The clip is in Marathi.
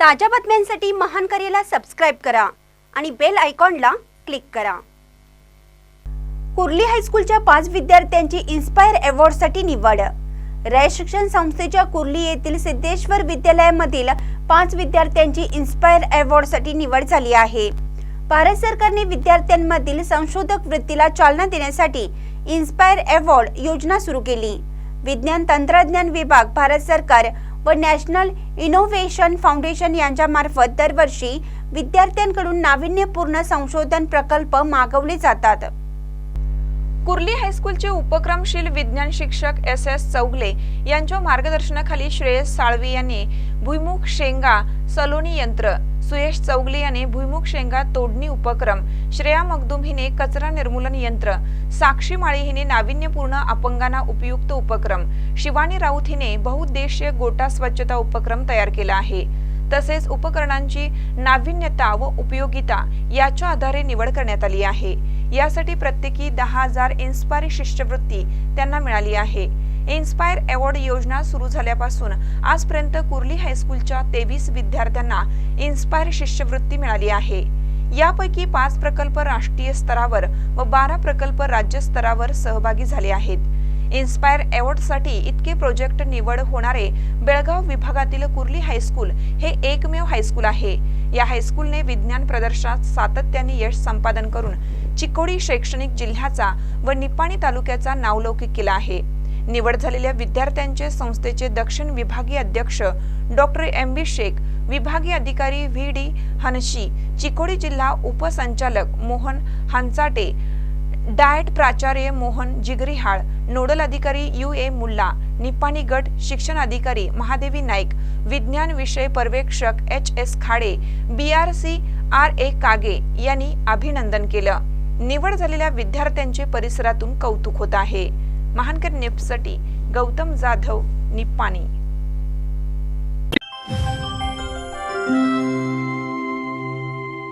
ताज्या बातम्यांसाठी महान करेला सबस्क्राईब करा आणि बेल आयकॉनला क्लिक करा. कुर्ली हायस्कूलच्या पाच विद्यार्थ्यांची इन्स्पायर अवॉर्डसाठी निवड. राय शिक्षण संस्थेच्या कुर्ली येथील सिद्धेश्वर विद्यालयामधील पाच विद्यार्थ्यांची इन्स्पायर अवॉर्डसाठी निवड झाली आहे. भारत सरकारने विद्यार्थ्यांमधील संशोधक वृत्तीला चालना देण्यासाठी इन्स्पायर अवॉर्ड योजना सुरू केली. विज्ञान तंत्रज्ञान विभाग भारत सरकार व नॅशनल इनोव्हेशन फाउंडेशन यांच्यामार्फत दरवर्षी विद्यार्थ्यांकडून नाविन्यपूर्ण संशोधन प्रकल्प मागवले जातात. कुर्ली हायस्कूलचे उपक्रमशील विज्ञान शिक्षक एस एस चौगले यांच्या मार्गदर्शनाखाली श्रेयस साळवी यांनी भुईमुख शेंगा सलोनी यंत्र सुयश चौगले याने भुईमुख शेंगा तोडणी उपक्रम श्रेया मगदुम हिने कचरा निर्मूलन यंत्र साक्षी माळी हिने नाविन्यपूर्ण अपंगांना उपयुक्त उपक्रम शिवानी राऊत हिने बहुउद्देशीय गोटा स्वच्छता उपक्रम तयार केला आहे. तसेच उपकरणांची नाविन्यता व उपयोगिता याच्या आधारे निवड करण्यात आली आहे. यासाठी प्रत्येकी दहा हजार इन्स्पायर शिष्यवृत्ती त्यांना मिळाली आहे. इन्स्पायर अवॉर्ड योजना सुरू झाल्यापासून आजपर्यंत कुर्ली हायस्कूलच्या तेवीस विद्यार्थ्यांना इन्स्पायर शिष्यवृत्ती मिळाली आहे. यापैकी पाच प्रकल्प राष्ट्रीय स्तरावर व बारा प्रकल्प राज्य स्तरावर सहभागी झाले आहेत. इन्स्पायर अवॉर्डसाठी इतके प्रोजेक्ट निवड होणारे बेळगाव विभागातील कुर्ली हायस्कूल हे एकमेव हायस्कूल आहे. या हायस्कूलने विज्ञान प्रदर्शनात सातत्याने यश संपादन करून चिकोडी शैक्षणिक जिल्ह्याचा व निपाणी तालुक्याचा नावलौकिक केला आहे. निवड झालेल्या विद्यार्थ्यांचे संस्थेचे दक्षिण विभागीय अध्यक्ष डॉक्टर एम. बी. शेख विभागीय अधिकारी व्ही. डी. हनशी चिकोडी जिल्हा उपसंचालक मोहन हांचाटे डाएट प्राचार्य मोहन जिगरीहाळ नोडल अधिकारी यू ए मुल्ला निपाणी गट शिक्षण अधिकारी महादेवी नाईक विज्ञान विषय पर्यवेक्षक H S Khade B R C R A Kage यांनी अभिनंदन केलं. निवड झालेल्या विद्यार्थ्यांचे परिसरातून कौतुक होत आहे. महानकर निप्ससाठी गौतम जाधव निप्पाणी.